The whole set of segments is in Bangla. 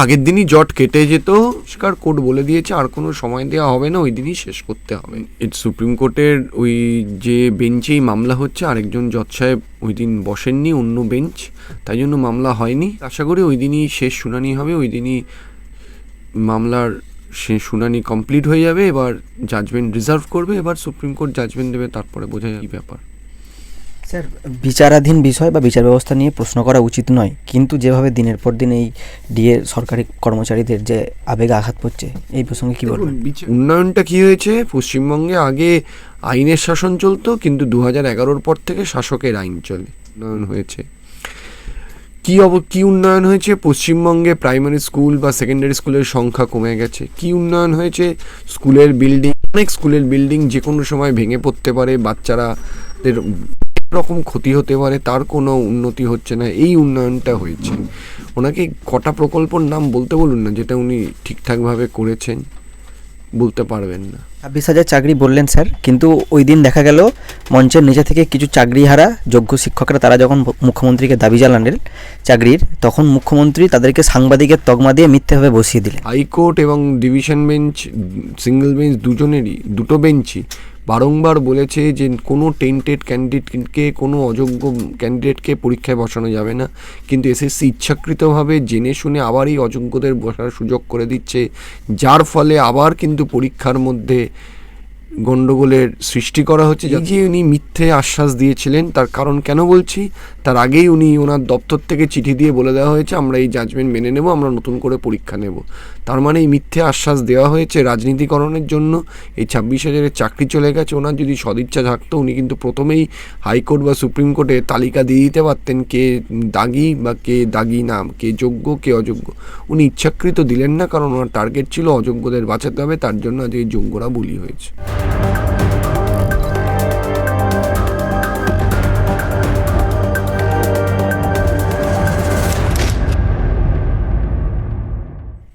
আগের দিনই জট কেটে যেত পরিষ্কার কোর্ট বলে দিয়েছে, আর কোনো সময় দেওয়া হবে না, ওই দিনই শেষ করতে হবে। এই সুপ্রিম কোর্টের ওই যে বেঞ্চেই মামলা হচ্ছে, আরেকজন জজ সাহেব ওই দিন বসেননি, অন্য বেঞ্চ, তাই জন্য মামলা হয়নি। আশা করি ওই দিনই শেষ শুনানি হবে, ওই দিনই মামলার সে শুনানি কমপ্লিট হয়ে যাবে, এবার জাজমেন্ট রিজার্ভ করবে, এবার সুপ্রিম কোর্ট জাজমেন্ট দেবে, তারপরে বোঝা যাবে ব্যাপার। স্যার বিচারাধীন বিষয় বা বিচার ব্যবস্থা নিয়ে প্রশ্ন করা উচিত নয়। কিন্তু যেভাবে দিনের পর দিন এই ডিএ সরকারি কর্মচারীদের যে আবেগে আঘাত পড়ছে এই প্রসঙ্গে কি বলবেন? উন্নয়নটা কি হয়েছে? পশ্চিমবঙ্গে আগে আইনের শাসন চলতো কিন্তু দু হাজার এগারোর পর থেকে শাসকের আইন চলে উন্নয়ন হয়েছে। কি অব কি উন্নয়ন হয়েছে? পশ্চিমবঙ্গে প্রাইমারি স্কুল বা সেকেন্ডারি স্কুলের সংখ্যা কমে গেছে। কি উন্নয়ন হয়েছে? স্কুলের বিল্ডিং অনেক স্কুলের বিল্ডিং যে কোনো সময় ভেঙে পড়তে পারে বাচ্চারাদের রকম ক্ষতি হতে পারে তার কোনো উন্নতি হচ্ছে না এই উন্নয়নটা হয়েছে। ওনাকে কটা প্রকল্পর নাম বলতে বলুন না যেটা উনি ঠিকঠাকভাবে করেছেন বলতে পারবেন না। ছাব্বিশ হাজার চাকরি বললেন স্যার কিন্তু ওই দিন দেখা গেল মঞ্চের নিচে থেকে কিছু চাকরিহারা যোগ্য শিক্ষকরা তারা যখন মুখ্যমন্ত্রীকে দাবি জানালেন চাকরির তখন মুখ্যমন্ত্রী তাদেরকে সাংবাদিকের তকমা দিয়ে মিথ্যেভাবে বসিয়ে দিলেন। হাইকোর্ট এবং ডিভিশন বেঞ্চ সিঙ্গেল বেঞ্চ দুজনেরই দুটো বেঞ্চই বারংবার বলেছে যে কোনো টেন্টেড ক্যান্ডিডেটকে কোনো অযোগ্য ক্যান্ডিডেটকে পরীক্ষায় বসানো যাবে না। কিন্তু এসএসসি ইচ্ছাকৃতভাবে জেনে শুনে আবারই অযোগ্যদের বসার সুযোগ করে দিচ্ছে, যার ফলে আবার কিন্তু পরীক্ষার মধ্যে গণ্ডগোলের সৃষ্টি করা হচ্ছে এই যে উনি মিথ্যে আশ্বাস দিয়েছিলেন তার কারণ কেন বলছি? তার আগেই উনি ওনার দপ্তর থেকে চিঠি দিয়ে বলে দেওয়া হয়েছে আমরা এই জাজমেন্ট মেনে নেব আমরা নতুন করে পরীক্ষা নেব। তার মানে এই মিথ্যে আশ্বাস দেওয়া হয়েছে রাজনীতিকরণের জন্য। এই ছাব্বিশ হাজারের চাকরি চলে গেছে ওনার যদি সদিচ্ছা থাকতো উনি কিন্তু প্রথমেই হাইকোর্ট বা সুপ্রিম কোর্টে তালিকা দিয়ে দিতে পারতেন কে দাগি বা কে দাগি না কে যোগ্য কে অযোগ্য। উনি ইচ্ছাকৃত দিলেন না কারণ ওনার টার্গেট ছিল অযোগ্যদের বাঁচাতে হবে তার জন্য আজ এই যোগ্যরা বলি হয়েছে।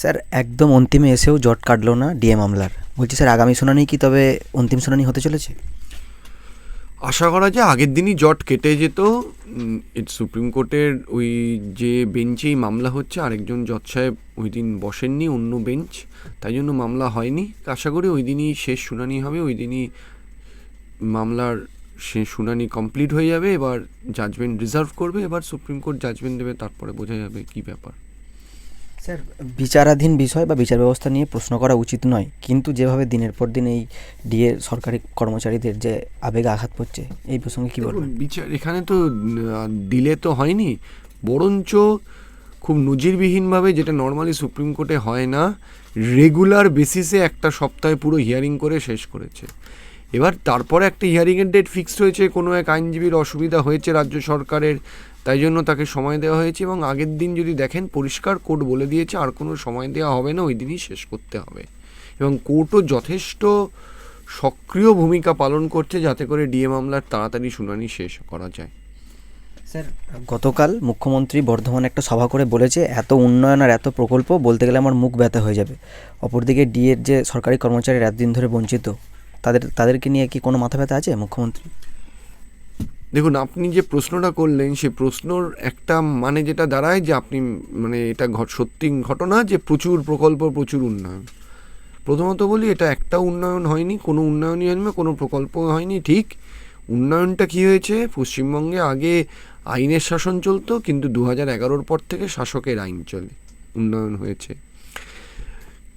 স্যার, একদম অন্তিমে এসেও জট কাটলো না ডিএ মামলার বলছি, স্যার, আগামী শুনানি কি তবে অন্তিম শুনানি হতে চলেছে? আশা করা যায় আগের দিনই জট কেটে যেত। সুপ্রিম কোর্টের ওই যে বেঞ্চেই মামলা হচ্ছে, আরেকজন জজ সাহেব ওই দিন বসেননি, অন্য বেঞ্চ। তাই জন্য মামলা হয়নি। আশা করি ওই দিনই শেষ শুনানি হবে, ওই দিনই মামলার সে শুনানি কমপ্লিট হয়ে যাবে। এবার জাজমেন্ট রিজার্ভ করবে, এবার সুপ্রিম কোর্ট জাজমেন্ট দেবে, তারপরে বোঝা যাবে কী ব্যাপার। স্যার বিচারাধীন বিষয় বা বিচার ব্যবস্থা নিয়ে প্রশ্ন করা উচিত নয় কিন্তু যেভাবে দিনের পর দিন এই ডিএ সরকারি কর্মচারীদের যে আবেগ আঘাত পড়ছে এই প্রসঙ্গে কি বলবেন? বিচার এখানে তো দিলে তো হয়নি বরঞ্চ খুব নজিরবিহীনভাবে যেটা নর্মালি সুপ্রিম কোর্টে হয় না রেগুলার বেসিসে একটা সপ্তাহে পুরো হিয়ারিং করে শেষ করেছে। এবার তারপরে একটা হিয়ারিংয়ের ডেট ফিক্সড হয়েছে কোনো এক আইনজীবীর অসুবিধা হয়েছে রাজ্য সরকারের তাই জন্য তাকে সময় দেওয়া হয়েছে এবং আগের দিন যদি দেখেন পরিষ্কার কোর্ট বলে দিয়েছে, আর কোনো সময় দেওয়া হবে না, ওই দিনই শেষ করতে হবে। এবং কোর্টও যথেষ্ট সক্রিয় ভূমিকা পালন করছে যাতে করে ডিএ মামলার তাড়াতাড়ি শুনানি শেষ করা যায়। স্যার, গতকাল মুখ্যমন্ত্রী বর্ধমানে একটা সভা করে বলেছে, এত উন্নয়ন আর এত প্রকল্প বলতে গেলে আমার মুখ ব্যথা হয়ে যাবে। অপরদিকে ডিএর যে সরকারি কর্মচারীরা এতদিন ধরে বঞ্চিত, তাদের, তাদেরকে নিয়ে কি কোনো মাথা ব্যথা আছে মুখ্যমন্ত্রী দেখুন, আপনি যে প্রশ্নটা করলেন, সে প্রশ্নর একটা মানে যেটা দাঁড়ায় যে আপনি মানে এটা সত্যি ঘটনা যে প্রচুর প্রকল্প, প্রচুর উন্নয়ন। প্রথমত বলি, এটা একটা উন্নয়ন হয়নি, কোনো উন্নয়নই হয়নি কোনো প্রকল্প হয়নি, ঠিক। উন্নয়নটা কী হয়েছে? পশ্চিমবঙ্গে আগে আইনের শাসন চলতো, কিন্তু দু হাজার এগারোর পর থেকে শাসকের আইন চলে, উন্নয়ন হয়েছে।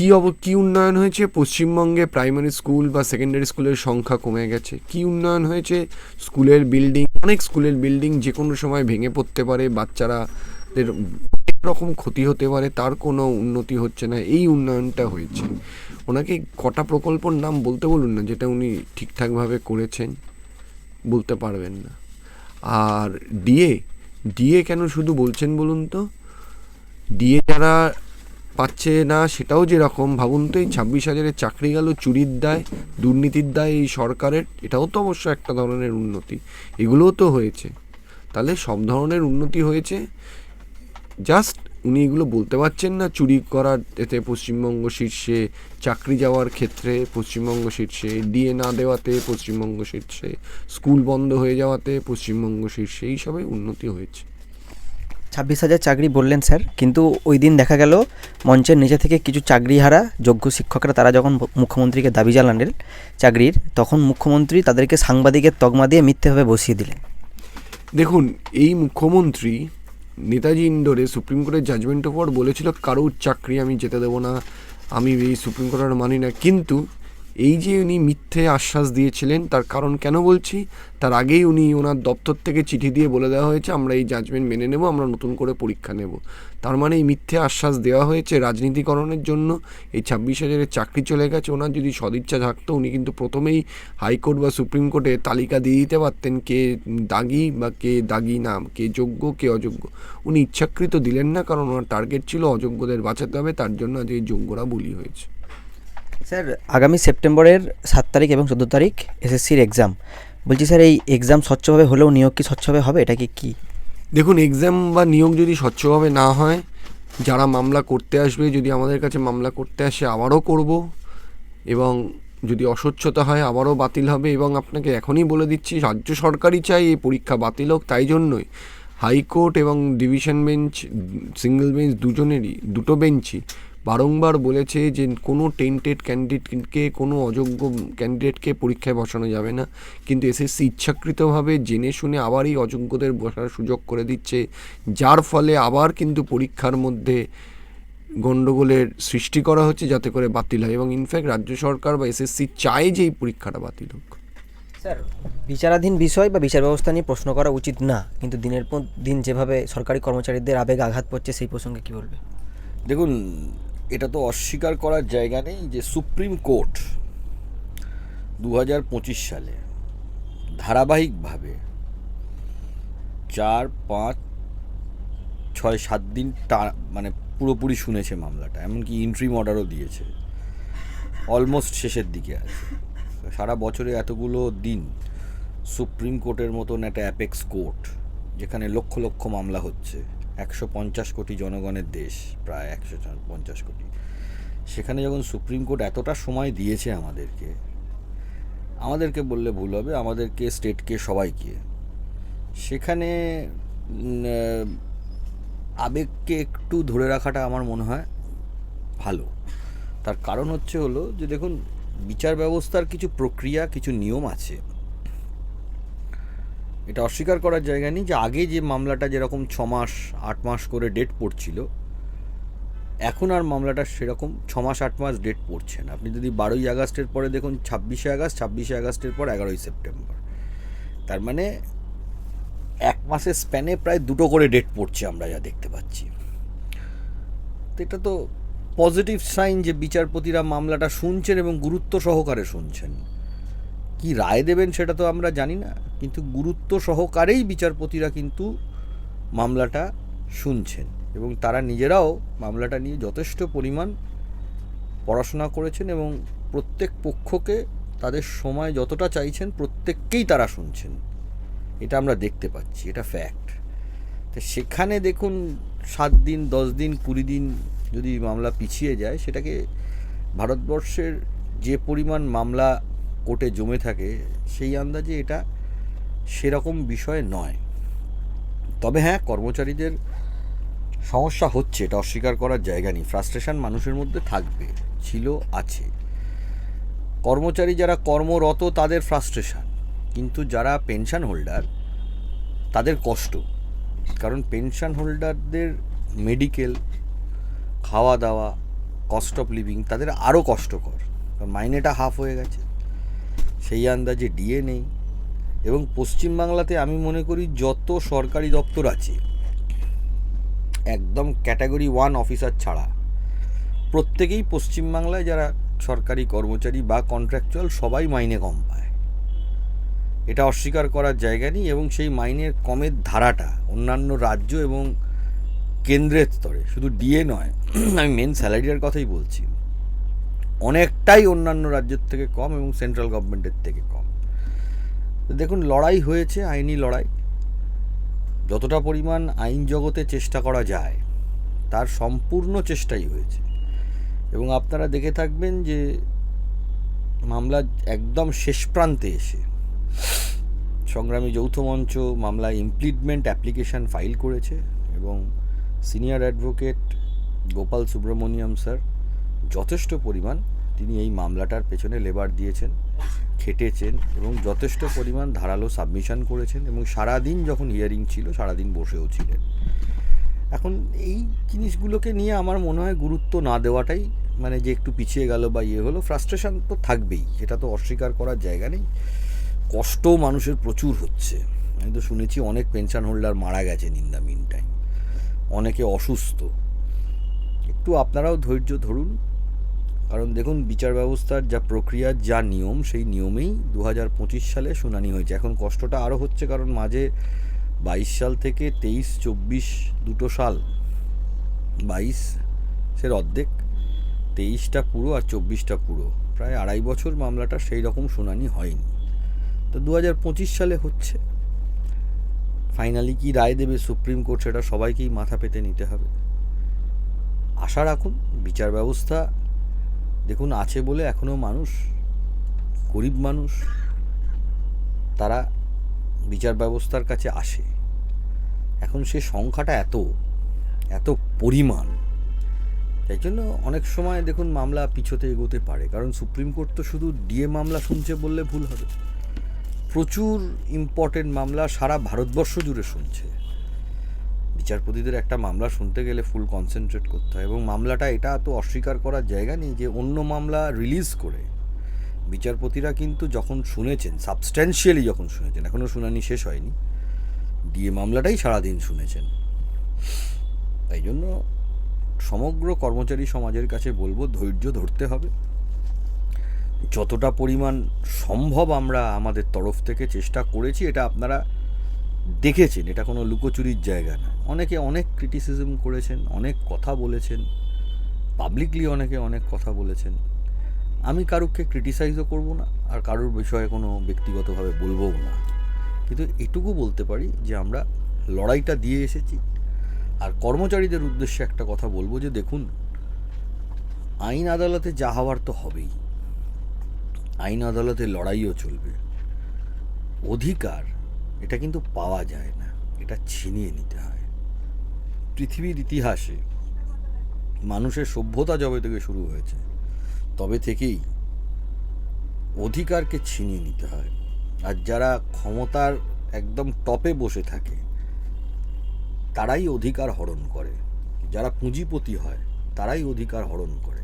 কি অব, কি উন্নয়ন হয়েছে? পশ্চিমবঙ্গে প্রাইমারি স্কুল বা সেকেন্ডারি স্কুলের সংখ্যা কমে গেছে। কি উন্নয়ন হয়েছে? স্কুলের বিল্ডিং অনেক স্কুলের বিল্ডিং যে কোনো সময় ভেঙে পড়তে পারে, বাচ্চারাদের অনেক রকম ক্ষতি হতে পারে, তার কোনো উন্নতি হচ্ছে না, এই উন্নয়নটা হয়েছে। ওনাকে কটা প্রকল্পর নাম বলতে বলুন না, যেটা উনি ঠিকঠাকভাবে করেছেন, বলতে পারবেন না। আর ডিএ ডিএ কেন শুধু বলছেন বলুন তো? ডিএ যারা পাচ্ছে না সেটাও যেরকম, ভাবুন তো এই ছাব্বিশ হাজারের চাকরি গেল, চুরির দায়, দুর্নীতির দায় এই সরকারের, এটাও তো অবশ্য একটা ধরনের উন্নতি। এগুলোও তো হয়েছে। তাহলে সব ধরনের উন্নতি হয়েছে। জাস্ট উনি এগুলো বলতে পারছেন না, চুরি করার এতে পশ্চিমবঙ্গ শীর্ষে, চাকরি যাওয়ার ক্ষেত্রে পশ্চিমবঙ্গ শীর্ষে, ডিএ না দেওয়াতে পশ্চিমবঙ্গ শীর্ষে, স্কুল বন্ধ হয়ে যাওয়াতে পশ্চিমবঙ্গ শীর্ষে, এইসবে উন্নতি হয়েছে। ছাব্বিশ হাজার চাকরি বললেন স্যার, কিন্তু ওই দিন দেখা গেল মঞ্চের নিচে থেকে কিছু চাকরিহারা, যোগ্য শিক্ষকরা, তারা যখন মুখ্যমন্ত্রীকে দাবি জানালেন চাকরির, তখন মুখ্যমন্ত্রী তাদেরকে সাংবাদিকের তকমা দিয়ে মিথ্যেভাবে বসিয়ে দিলেন। দেখুন, এই মুখ্যমন্ত্রী নেতাজি ইন্ডোরে সুপ্রিম কোর্টের জাজমেন্টের পর বলেছিল, কারোর চাকরি আমি যেতে দেবো না, আমি এই সুপ্রিম কোর্ট আর মানি না। কিন্তু এই যে উনি মিথ্যে আশ্বাস দিয়েছিলেন, তার কারণ কেন বলছি? তার আগেই উনি ওনার দপ্তর থেকে চিঠি দিয়ে বলে দেওয়া হয়েছে, আমরা এই জাজমেন্ট মেনে নেব, আমরা নতুন করে পরীক্ষা নেব। তার মানে এই মিথ্যে আশ্বাস দেওয়া হয়েছে রাজনীতিকরণের জন্য, এই ছাব্বিশ হাজারের চাকরি চলে গেছে ওনার, যদি সদিচ্ছা থাকতো উনি কিন্তু প্রথমেই হাইকোর্ট বা সুপ্রিম কোর্টে তালিকা দিয়ে দিতে পারতেন কে দাগি বা কে দাগি না, কে যোগ্য, কে অযোগ্য। উনি ইচ্ছাকৃত দিলেন না, কারণ ওনার টার্গেট ছিল অযোগ্যদের বাঁচাতে হবে, তার জন্য আজ এই যোগ্যরা বলি হয়েছে। স্যার, আগামী সেপ্টেম্বরের সাত তারিখ এবং চোদ্দ তারিখ এসএসসির এক্সাম বলছি স্যার, এই এক্সাম স্বচ্ছভাবে হলেও নিয়োগ কি স্বচ্ছভাবে হবে? এটা কি, কী? দেখুন এক্সাম বা নিয়োগ যদি স্বচ্ছভাবে না হয়, যারা মামলা করতে আসবে, যদি আমাদের কাছে মামলা করতে আসে, আবারও করব। এবং যদি অস্বচ্ছতা হয়, আবারও বাতিল হবে। এবং আপনাকে এখনই বলে দিচ্ছি, রাজ্য সরকারই চাই এই পরীক্ষা বাতিল হোক, তাই জন্যই। হাইকোর্ট এবং ডিভিশন বেঞ্চ সিঙ্গেল বেঞ্চ, দুজনেরই, দুটো বেঞ্চই বারংবার বলেছে যে কোনো টেন্টেড ক্যান্ডিডেটকে কোনো অযোগ্য ক্যান্ডিডেটকে পরীক্ষায় বসানো যাবে না। কিন্তু এসএসসি ইচ্ছাকৃতভাবে জেনে শুনে আবার এই অযোগ্যদের বসার সুযোগ করে দিচ্ছে যার ফলে আবার কিন্তু পরীক্ষার মধ্যে গণ্ডগোলের সৃষ্টি করা হচ্ছে যাতে করে বাতিল হয়। এবং ইনফ্যাক্ট রাজ্য সরকার বা এসএসসি চায় যে এই পরীক্ষাটা বাতিল হোক। স্যার বিচারাধীন বিষয় বা বিচার ব্যবস্থা নিয়ে প্রশ্ন করা উচিত না কিন্তু দিনের পর দিন যেভাবে সরকারি কর্মচারীদের আবেগ আঘাত পড়ছে সেই প্রসঙ্গে কি বলবে? দেখুন এটা তো অস্বীকার করার জায়গা নেই যে সুপ্রিম কোর্ট দু হাজার পঁচিশ সালে ধারাবাহিকভাবে চার, পাঁচ, ছয়, সাত দিন টা মানে পুরোপুরি শুনেছে মামলাটা, এমনকি ইন্ট্রিম অর্ডারও দিয়েছে। অলমোস্ট শেষের দিকে আছে। সারা বছরে এতগুলো দিন সুপ্রিম কোর্টের মতন একটা অ্যাপেক্স কোর্ট যেখানে লক্ষ লক্ষ মামলা হচ্ছে। একশো পঞ্চাশ কোটি জনগণের দেশ, প্রায় একশো পঞ্চাশ কোটি। সেখানে যখন সুপ্রিম কোর্ট এতটা সময় দিয়েছে আমাদেরকে আমাদেরকে বললে ভুল হবে, আমাদেরকে, স্টেটকে, সবাইকে। সেখানে আবেগকে একটু ধরে রাখাটা আমার মনে হয় ভালো। তার কারণ হচ্ছে হলো যে দেখুন, বিচার ব্যবস্থার কিছু প্রক্রিয়া, কিছু নিয়ম আছে। এটা অস্বীকার করার জায়গা নেই যে আগে যে মামলাটা যেরকম ছ মাস আট মাস করে ডেট পড়ছিল, এখন আর মামলাটা সেরকম ছ মাস আট মাস ডেট পড়ছে না। আপনি যদি বারোই আগস্টের পরে দেখুন, ছাব্বিশে আগস্ট, ছাব্বিশে আগস্টের পর এগারোই সেপ্টেম্বর। তার মানে এক মাসের স্প্যানে প্রায় দুটো করে ডেট পড়ছে আমরা যা দেখতে পাচ্ছি। তো এটা তো পজিটিভ সাইন যে বিচারপতিরা মামলাটা শুনছেন এবং গুরুত্ব সহকারে শুনছেন। কি রায় দেবেন সেটা তো আমরা জানি না। কিন্তু গুরুত্ব সহকারেই বিচারপতিরা কিন্তু মামলাটা শুনছেন এবং তারা নিজেরাও মামলাটা নিয়ে যথেষ্ট পরিমাণ পড়াশোনা করেছেন এবং প্রত্যেক পক্ষকে তাদের সময় যতটা চাইছেন প্রত্যেককেই তারা শুনছেন। এটা আমরা দেখতে পাচ্ছি, এটা ফ্যাক্ট তো সেখানে দেখুন, সাত দিন, দশ দিন, কুড়ি দিন যদি মামলা পিছিয়ে যায়, সেটাকে ভারতবর্ষের যে পরিমাণ মামলা কোর্টে জমে থাকে, সেই আন্দাজে এটা সেরকম বিষয় নয়। তবে হ্যাঁ কর্মচারীদের সমস্যা হচ্ছে, এটা অস্বীকার করার জায়গা নেই। ফ্রাস্ট্রেশন মানুষের মধ্যে থাকবে, ছিল, আছে। কর্মচারী যারা কর্মরত, তাদের ফ্রাস্ট্রেশন। কিন্তু যারা পেনশন হোল্ডার, তাদের কষ্ট। কারণ পেনশন হোল্ডারদের মেডিকেল, খাওয়া দাওয়া, কস্ট অফ লিভিং, তাদের আরও কষ্টকর। কারণ মাইনেটা হাফ হয়ে গেছে। সেই আন্দাজে ডিএ নেই এবং পশ্চিমবাংলাতে আমি মনে করি যত সরকারি দপ্তর আছে, একদম ক্যাটাগরি ওয়ান অফিসার ছাড়া, প্রত্যেকেই পশ্চিমবাংলায় যারা সরকারি কর্মচারী বা কন্ট্রাকচুয়াল সবাই মাইনে কম পায়। এটা অস্বীকার করার জায়গা নেই এবং সেই মাইনের কমের ধারাটা অন্যান্য রাজ্য এবং কেন্দ্রের স্তরে, শুধু ডিএ নয়, আমি মেন স্যালারিটার কথাই বলছি। অনেকটাই অন্যান্য রাজ্যের থেকে কম এবং সেন্ট্রাল গভর্নমেন্টের থেকে কম। দেখুন, লড়াই হয়েছে, আইনি লড়াই। যতটা পরিমাণ আইন জগতে চেষ্টা করা যায়, তার সম্পূর্ণ চেষ্টাই হয়েছে। এবং আপনারা দেখে থাকবেন যে মামলা একদম শেষ প্রান্তে এসে সংগ্রামী যৌথ মঞ্চ মামলা ইমপ্লিটমেন্ট অ্যাপ্লিকেশন ফাইল করেছে এবং senior advocate Gopal Subramaniam sir যথেষ্ট পরিমাণ তিনি এই মামলাটার পেছনে লেবার দিয়েছেন, খেটেছেন এবং যথেষ্ট পরিমাণ ধারালো সাবমিশন করেছেন এবং সারাদিন যখন হিয়ারিং ছিল, সারাদিন বসেও ছিলেন। এখন এই জিনিসগুলোকে নিয়ে আমার মনে হয় গুরুত্ব না দেওয়াটাই মানে যে একটু পিছিয়ে গেল বা ইয়ে হলো ফ্রাস্ট্রেশন তো থাকবেই, এটা তো অস্বীকার করার জায়গা নেই। কষ্ট মানুষের প্রচুর হচ্ছে। আমি তো শুনেছি অনেক পেনশন হোল্ডার মারা গেছেন ইন দ্য মিন টাইম অনেকে অসুস্থ। একটু আপনারাও ধৈর্য ধরুন কারণ দেখুন, বিচার ব্যবস্থার যা প্রক্রিয়ার যা নিয়ম, সেই নিয়মেই দু হাজার পঁচিশ সালে শুনানি হয়েছে। এখন কষ্টটা আরও হচ্ছে কারণ মাঝে বাইশ সাল থেকে তেইশ, চব্বিশ দুটো সাল, বাইশের অর্ধেক, তেইশটা পুরো আর চব্বিশটা পুরো। প্রায় আড়াই বছর মামলাটা সেই রকম শুনানি হয়নি। তো দু হাজার পঁচিশ সালে হচ্ছে। ফাইনালি কি রায় দেবে সুপ্রিম কোর্ট, সেটা সবাইকেই মাথা পেতে নিতে হবে। আশা রাখুন, বিচার ব্যবস্থা দেখুন, আছে বলে এখনও মানুষ, গরিব মানুষ, তারা বিচার ব্যবস্থার কাছে আসে। এখন সে সংখ্যাটা এত এত পরিমাণ। তাই জন্য অনেক সময় দেখুন, মামলা পিছোতে এগোতে পারে। কারণ সুপ্রিম কোর্ট তো শুধু ডিএ মামলা শুনছে বললে ভুল হবে। প্রচুর ইম্পর্টেন্ট মামলা সারা ভারতবর্ষ জুড়ে শুনছে। বিচারপতিদের একটা মামলা শুনতে গেলে ফুল কনসেন্ট্রেট করতে হয় এবং মামলাটা এটা তো অস্বীকার করার জায়গা নেই যে অন্য মামলা রিলিজ করে। বিচারপতিরা কিন্তু যখন শুনেছেন সাবস্ট্যান্সিয়ালি যখন শুনেছেন এখনও শুনানি শেষ হয়নি ডিএ মামলাটাই সারাদিন শুনেছেন। তাই জন্য সমগ্র কর্মচারী সমাজের কাছে বলব, ধৈর্য ধরতে হবে। যতটা পরিমাণ সম্ভব আমরা আমাদের তরফ থেকে চেষ্টা করেছি, এটা আপনারা দেখেছেন, এটা কোনো লুকোচুরির জায়গা না। অনেকে অনেক ক্রিটিসিজম করেছেন, অনেক কথা বলেছেন পাবলিকলি অনেকে অনেক কথা বলেছেন। আমি কারুকে ক্রিটিসাইজও করব না, আর কারোর বিষয়ে কোনো ব্যক্তিগতভাবে বলবও না। কিন্তু এটুকু বলতে পারি যে, আমরা লড়াইটা দিয়ে এসেছি। আর কর্মচারীদের উদ্দেশ্যে একটা কথা বলব যে, দেখুন, আইন আদালতে যা হওয়ার তো হবেই। আইন আদালতে লড়াইও চলবে। অধিকার এটা কিন্তু পাওয়া যায় না, এটা ছিনিয়ে নিতে হয়। পৃথিবীর ইতিহাসে মানুষের সভ্যতা যবে থেকে শুরু হয়েছে, তবে থেকেই অধিকারকে ছিনিয়ে নিতে হয়। আর যারা ক্ষমতার একদম টপে বসে থাকে, তারাই অধিকার হরণ করে। যারা পুঁজিপতি হয়, তারাই অধিকার হরণ করে।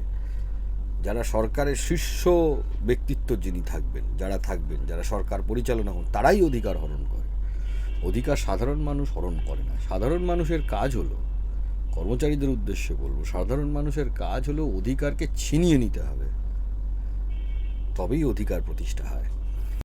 যারা সরকারের শীর্ষ ব্যক্তিত্ব যিনি থাকবেন, যারা থাকবেন, যারা সরকার পরিচালনা করেন, তারাই অধিকার হরণ করে। অধিকার সাধারণ মানুষ হরণ করে না। সাধারণ মানুষের কাজ হলো, কর্মচারীদের উদ্দেশ্যে বলব, সাধারণ মানুষের কাজ হলো অধিকারকে ছিনিয়ে নিতে হবে। তবেই অধিকার প্রতিষ্ঠা হয়।